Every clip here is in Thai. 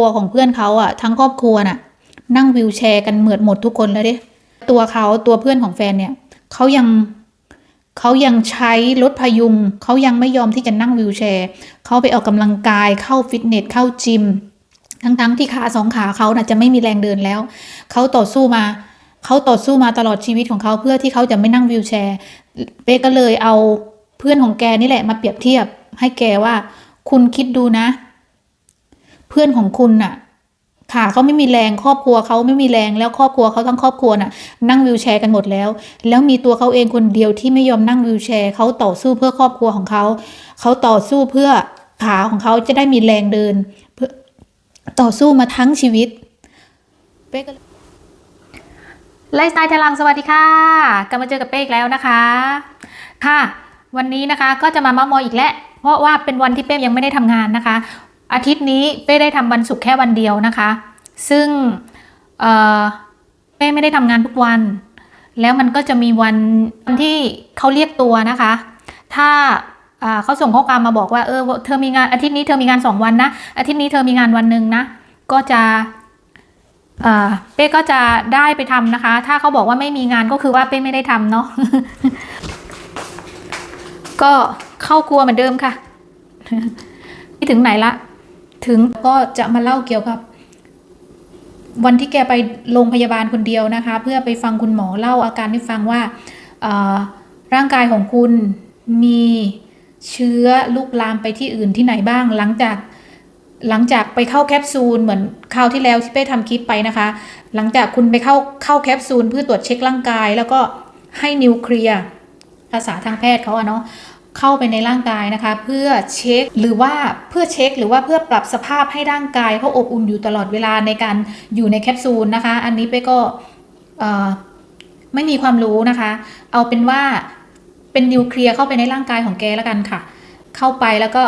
ตัวของเพื่อนเขาอะทั้งครอบครัวน่ะ นั่งวิวแชร์กันเหมือดหมดทุกคนแล้วดิตัวเขาตัวเพื่อนของแฟนเนี่ยเขายังเขายังใช้รถพยุงเขายังไม่ยอมที่จะนั่งวิวแชร์เขาไปออกกำลังกายเข้าฟิตเนสเข้าจิม ทั้งๆที่ขาสองขาเขาน่ะจะไม่มีแรงเดินแล้วเขาต่อสู้มาเขาต่อสู้มาตลอดชีวิตของเขาเพื่อที่เขาจะไม่นั่งวิวแชร์เป๊กก็เลยเอาเพื่อนของแกนี่แหละมาเปรียบเทียบให้แกว่า คุณคิดดูนะ เพื่อนของคุณน่ะขาเขาไม่มีแรงครอบครัวเขาไม่มีแรงแล้วครอบครัวเขาทั้งครอบครัวน่ะ นั่งวิวแชร์กันหมดแล้ว แล้วมีตัวเขาเองคนเดียวที่ไม่ยอมนั่งวิวแชร์เขาต่อสู้เพื่อครอบครัวของเขาเขาต่อสู้เพื่อขาของเขาจะได้มีแรงเดินเพื่อต่อสู้มาทั้งชีวิตเป๊กไลฟ์สไตล์ทลังสวัสดีค่ะกลับมาเจอกับเป๊กแล้วนะคะ ค่ะ วันนี้นะคะก็จะมาเมามอยอีกแล้วเพราะว่าเป็นวันที่เป้ยังไม่ได้ทำงานนะคะ อาทิตย์นี้เป้ได้ทำวันศุกร์แค่วันเดียวนะคะ ซึ่งเเป้ไม่ได้ทำงานทุกวัน แล้วมันก็จะมีวันที่เขาเรียกตัวนะคะ ถ้าเขาส่งข้อความมาบอกว่าเออเธอมีงานอาทิตย์นี้เธอมีงานสองวันนะอาทิตย์นี้เธอมีงานวันหนึ่งนะก็จะเป้ก็จะได้ไปทำนะคะ ถ้าเขาบอกว่าไม่มีงานก็คือว่าเป้ไม่ได้ทำเนาะก็เข้าครัวเหมือนเดิมค่ะ ที่ถึงไหนละ ถึงก็จะมาเล่าเกี่ยวกับ วันที่แกไปโรงพยาบาลคนเดียวนะคะ เพื่อไปฟังคุณหมอเล่าอาการให้ฟังว่าร่างกายของคุณมีเชื้อลุกลามไปที่อื่นที่ไหนบ้าง หลังจากหลังจากไปเข้าแคปซูลเหมือนคราวที่แล้วที่เป้ทำคลิปไปนะคะ หลังจากคุณไปเข้าเข้าแคปซูลเพื่อตรวจเช็คร่างกาย แล้วก็ให้นิวเคลียร์ภาษาทางแพทย์เขาอะเนาะ เข้าไปในร่างกายนะคะ เพื่อเช็คหรือว่าเพื่อเช็คหรือว่าเพื่อปรับสภาพให้ร่างกายเขาอบอุ่นอยู่ตลอดเวลาในการอยู่ในแคปซูลนะคะ อันนี้เป้ก็ไม่มีความรู้นะคะ เอาเป็นว่าเป็นนิวเคลียร์เข้าไปในร่างกายของแกแล้วกันค่ะ เข้าไปแล้วก็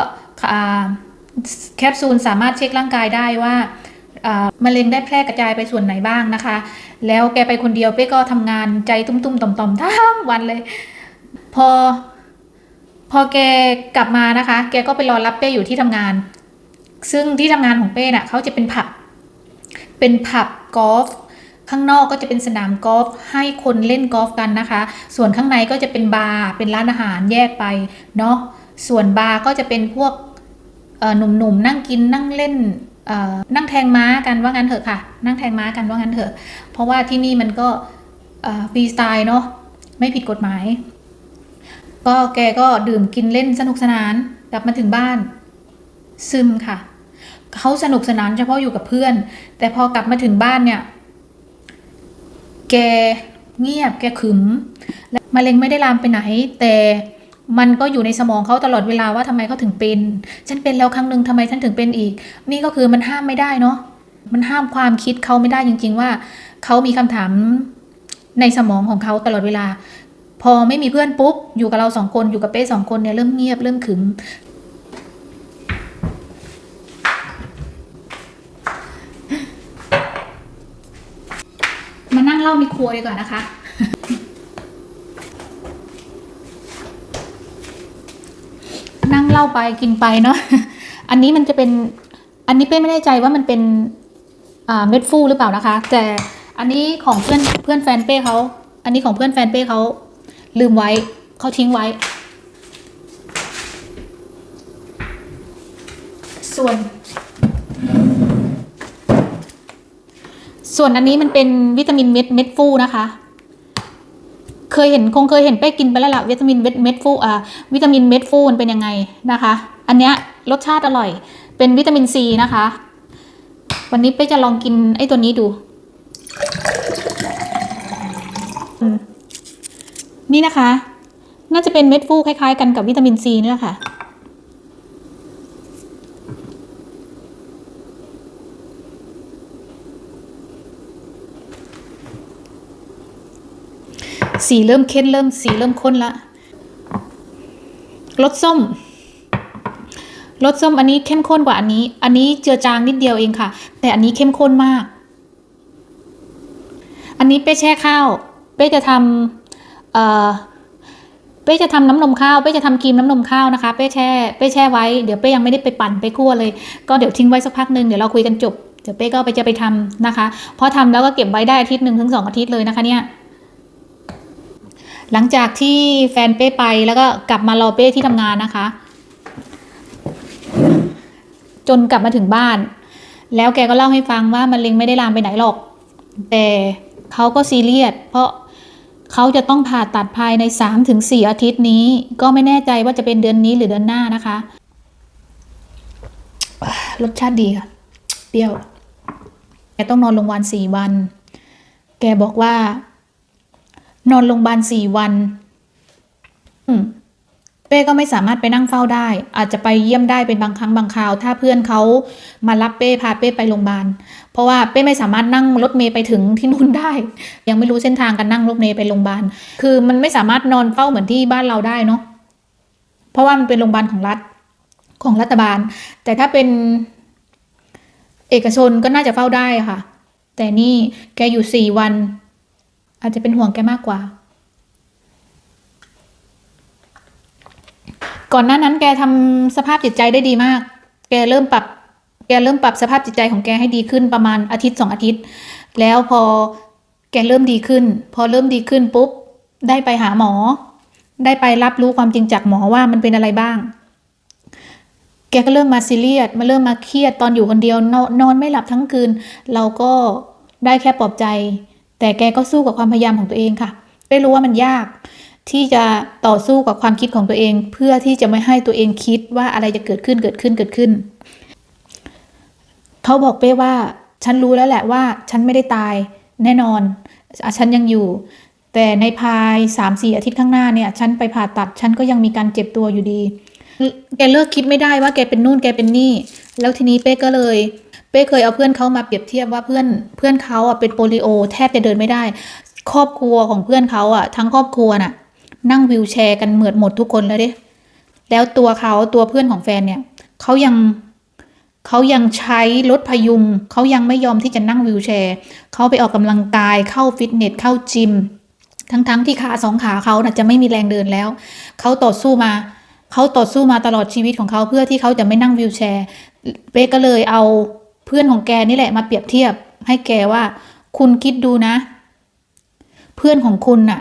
แคปซูลสามารถเช็คร่างกายได้ว่าอ่ามะเร็งได้แพร่กระจายไปส่วนไหนบ้างนะคะ แล้วแกไปคนเดียวเป้ก็ทำงานใจตุ้มๆต่อมๆทั้งวันเลย พอ พอแกกลับมานะคะ แกก็ไปรอรับเป้อยู่ที่ทำงาน ซึ่งที่ทำงานของเป้น่ะเขาจะเป็นผับ เป็นผับกอล์ฟข้างนอกก็จะเป็นสนามกอล์ฟให้คนเล่นกอล์ฟกันนะคะ ส่วนข้างในก็จะเป็นบาร์เป็นร้านอาหารแยกไปเนาะส่วนบาร์ก็จะเป็นพวกหนุ่มๆนั่งกินนั่งเล่นนั่งแทงม้ากันว่างั้นเถอะค่ะ นั่งแทงม้ากันว่างั้นเถอะ เพราะว่าที่นี่มันก็ฟรีสไตล์เนาะไม่ผิดกฎหมาย ก็แกก็ดื่มกินเล่นสนุกสนาน กลับมาถึงบ้าน ซึมค่ะ เขาสนุกสนานเฉพาะอยู่กับเพื่อน แต่พอกลับมาถึงบ้านเนี่ย แกเงียบแกขึมและมะเร็งไม่ได้ลามไปไหน แต่มันก็อยู่ในสมองเขาตลอดเวลาว่าทำไมเขาถึงเป็น ฉันเป็นแล้วครั้งหนึ่งทำไมฉันถึงเป็นอีก นี่ก็คือมันห้ามไม่ได้เนาะมันห้ามความคิดเขาไม่ได้จริง ๆ ว่าเขามีคำถามในสมองของเขาตลอดเวลา พอไม่มีเพื่อนปุ๊บ อยู่กับเราสองคนอยู่กับเป้สองคนเนี่ยเริ่มเงียบเริ่มขึมมานั่งเล่าในครัวดีกว่านะคะ นั่งเล่าไปกินไปเนาะ อันนี้มันจะเป็น อันนี้เป้ไม่แน่ใจว่ามันเป็นเม็ดฟูหรือเปล่านะคะ แต่อันนี้ของเพื่อนเพื่อนแฟนเป้เขา อันนี้ของเพื่อนแฟนเป้เขา ลืมไว้เขาทิ้งไว้ ส่วน ส่วนอันนี้มันเป็นวิตามินเม็ดเม็ดฟูนะคะ เคยเห็นคงเคยเห็นเป้กินไปแล้วล่ะวิตามินเม็ดเม็ดฟูอ่าวิตามินเม็ดฟูมันเป็นยังไงนะคะ อันเนี้ยรสชาติอร่อย เป็นวิตามินซีนะคะ วันนี้เป้จะลองกินไอ้ตัวนี้ดูอืม นี่นะคะ น่าจะเป็นเม็ดฟูคล้าย ๆ กันกับวิตามินซีนี่แหละค่ะ สีเริ่มเข้มเริ่มสีเริ่มข้นละรสส้มรสส้มอันนี้เข้มข้นกว่าอันนี้ อันนี้เจือจางนิดเดียวเองค่ะ แต่อันนี้เข้มข้นมาก อันนี้เป้แช่ข้าว เป้จะทำ เอ่อเป้จะทำน้ำนมข้าวเป้จะทำครีมน้ำนมข้าวนะคะ เป้แช่เป้แช่ไว้เดี๋ยวเป้ยังไม่ได้ไปปั่นไปคั่วเลย ก็เดี๋ยวทิ้งไว้สักพักหนึ่งเดี๋ยวเราคุยกันจบเดี๋ยวเป้ก็ไปจะไปทำนะคะพอทำแล้วก็เก็บไว้ได้อาทิตย์หนึ่งถึงสองอาทิตย์เลยนะคะเนี่ยหลังจากที่แฟนเป้ไปแล้วก็กลับมารอเป้ที่ทำงานนะคะ จนกลับมาถึงบ้าน แล้วแกก็เล่าให้ฟังว่ามะเร็งไม่ได้ลามไปไหนหรอก แต่เขาก็ซีเรียสเพราะ เขาจะต้องผ่าตัดภายใน3ถึง4อาทิตย์นี้ ก็ไม่แน่ใจว่าจะเป็นเดือนนี้หรือเดือนหน้านะคะ รสชาติดีค่ะ เปรี้ยว แกต้องนอนโรงพยาบาลสี่วัน แกบอกว่า นอนโรงพยาบาลสี่วัน อืม ป้ก็ไม่สามารถไปนั่งเฝ้าได้ อาจจะไปเยี่ยมได้เป็นบางครั้งบางคราว ถ้าเพื่อนเขามารับเป้พาเป้ไปโรงพยาบาล เพราะว่าเป้ไม่สามารถนั่งรถเมย์ไปถึงที่นู่นได้ ยังไม่รู้เส้นทางการนั่งรถเมย์ไปโรงพยาบาล คือมันไม่สามารถนอนเฝ้าเหมือนที่บ้านเราได้เนาะ เพราะว่ามันเป็นโรงพยาบาลของรัฐของรัฐบาล แต่ถ้าเป็นเอกชนก็น่าจะเฝ้าได้ค่ะ แต่นี่แกอยู่สี่วัน อาจจะเป็นห่วงแกมากกว่า ก่อนหน้านั้นแกทำสภาพจิตใจได้ดีมาก แกเริ่มปรับแกเริ่มปรับสภาพจิตใจของแกให้ดีขึ้นประมาณอาทิตย์สองอาทิตย์ แล้วพอแกเริ่มดีขึ้น พอเริ่มดีขึ้นปุ๊บ ได้ไปหาหมอ ได้ไปรับรู้ความจริงจากหมอว่ามันเป็นอะไรบ้าง แกก็เริ่มมาซีเรียสมาเริ่มมาเครียดตอนอยู่คนเดียวนอนนอนไม่หลับทั้งคืน เราก็ได้แค่ปลอบใจ แต่แกก็สู้กับความพยายามของตัวเองค่ะไม่รู้ว่ามันยาก ที่จะต่อสู้กับความคิดของตัวเอง เพื่อที่จะไม่ให้ตัวเองคิดว่าอะไรจะเกิดขึ้นเกิดขึ้นเกิดขึ้น เขาบอกเป้ว่า ฉันรู้แล้วแหละว่า ฉันไม่ได้ตายแน่นอนอฉันยังอยู่ แต่ในภายสามสี่อาทิตย์ข้างหน้าเนี่ย ฉันไปผ่าตัด ฉันก็ยังมีการเจ็บตัวอยู่ดี แกเลิกคิดไม่ได้ว่าแกเป็นนู่นแกเป็นนี่ แล้วทีนี้เป้ก็เลยเป้เคยเอาเพื่อนเขามาเปรียบเทียบว่าเพื่อนเพื่อนเขาอะเป็นโปลิโอ แทบจะเดินไม่ได้ ครอบครัวของเพื่อนเขาอะทั้งครอบครัวน่ะ นั่งวิวแชร์กันเหมือดหมดทุกคนแล้วเด้แล้วตัวเขาตัวเพื่อนของแฟนเนี่ยเขายังเขายังใช้รถพยุงเขายังไม่ยอมที่จะนั่งวิวแชร์เขาไปออกกำลังกายเข้าฟิตเนสเข้าจิม ทั้งๆที่ขาสองขาเขาน่ะจะไม่มีแรงเดินแล้วเขาต่อสู้มาเขาต่อสู้มาตลอดชีวิตของเขาเพื่อที่เขาจะไม่นั่งวิวแชร์เป้ก็เลยเอาเพื่อนของแกนี่แหละมาเปรียบเทียบให้แกว่า คุณคิดดูนะ เพื่อนของคุณน่ะ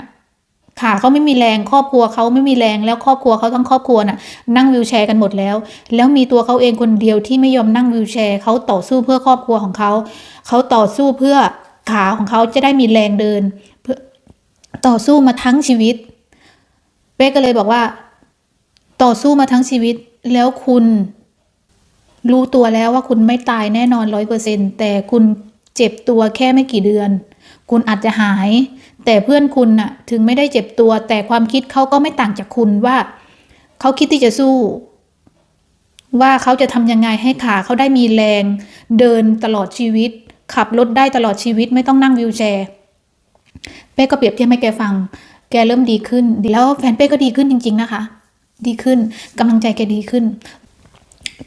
ขาเขาไม่มีแรงครอบครัวเขาไม่มีแรงแล้วครอบครัวเขาทั้งครอบครัวน่ะนั่งวิวแชร์กันหมดแล้ว แล้วมีตัวเขาเองคนเดียวที่ไม่ยอมนั่งวิวแชร์เขาต่อสู้เพื่อครอบครัวของเขาเขาต่อสู้เพื่อขาของเขาจะได้มีแรงเดินเพื่อต่อสู้มาทั้งชีวิตเป้ก็เลยบอกว่า ต่อสู้มาทั้งชีวิตแล้วคุณรู้ตัวแล้วว่าคุณไม่ตายแน่นอนร้อยเปอร์เซ็นแต่คุณเจ็บตัวแค่ไม่กี่เดือน คุณอาจจะหาย แต่เพื่อนคุณน่ะถึงไม่ได้เจ็บตัว แต่ความคิดเขาก็ไม่ต่างจากคุณว่า เขาคิดที่จะสู้ ว่าเขาจะทำยังไงให้ขาเขาได้มีแรง เดินตลอดชีวิต ขับรถได้ตลอดชีวิตไม่ต้องนั่งวิวแชร์เป้ก็เปรียบเทียบให้แกฟัง แกเริ่มดีขึ้นแล้วแฟนเป้ก็ดีขึ้นจริง ๆนะคะ ดีขึ้นกำลังใจแกดีขึ้น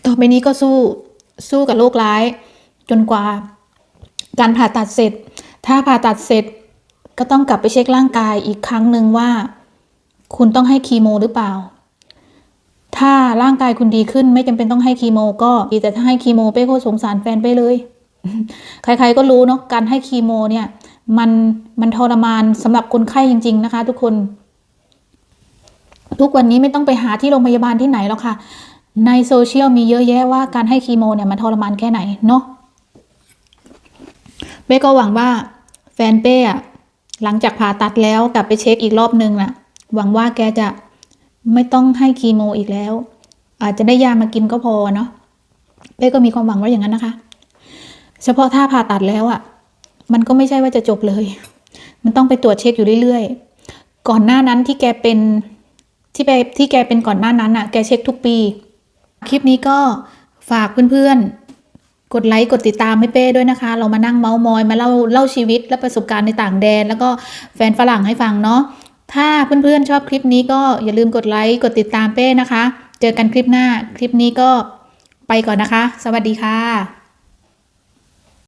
ต่อไปนี้ก็สู้สู้กับโรคร้าย จนกว่า การผ่าตัดเสร็จ ถ้าผ่าตัดเสร็จ ก็ต้องกลับไปเช็คร่างกายอีกครั้งหนึ่งว่า คุณต้องให้คีโมหรือเปล่า ถ้าร่างกายคุณดีขึ้นไม่จำเป็นต้องให้คีโม ก็ดีแต่ถ้าให้คีโมเป้ก็สงสารแฟนไปเลย ใครๆก็รู้เนาะการให้คีโมเนี่ยมันมันทรมานสำหรับคนไข้จริง ๆนะคะ ทุกคน ทุกวันนี้ไม่ต้องไปหาที่โรงพยาบาลที่ไหนแล้วค่ะในโซเชียลมีเยอะแยะว่าการให้คีโมเนี่ยมันทรมานแค่ไหนเนาะเป้ก็หวังว่าแฟนเป้อะ หลังจากผ่าตัดแล้วกลับไปเช็คอีกรอบนึงน่ะ หวังว่าแกจะไม่ต้องให้คีโมอีกแล้ว อาจจะได้ยามากินก็พอเนาะเป้ก็มีความหวังว่าอย่างนั้นนะคะ เฉพาะถ้าผ่าตัดแล้วอะ่ะ มันก็ไม่ใช่ว่าจะจบเลย มันต้องไปตรวจเช็คอยู่เรื่อยๆ ก่อนหน้านั้นที่แกเป็นที่ไปที่แกเป็นก่อนหน้านั้นอะ่ะ แกเช็คทุกปี คลิปนี้ก็ฝากเพื่อนๆ กดไลค์กดติดตามให้เป้ด้วยนะคะ เรามานั่งเมาส์มอยมาเล่าเล่าชีวิตและประสบการณ์ในต่างแดน แล้วก็แฟนฝรั่งให้ฟังเนาะถ้าเพื่อนๆชอบคลิปนี้ก็อย่าลืมกดไลค์กดติดตามเป้นะคะ เจอกันคลิปหน้าคลิปนี้ก็ไปก่อนนะคะ สวัสดีค่ะ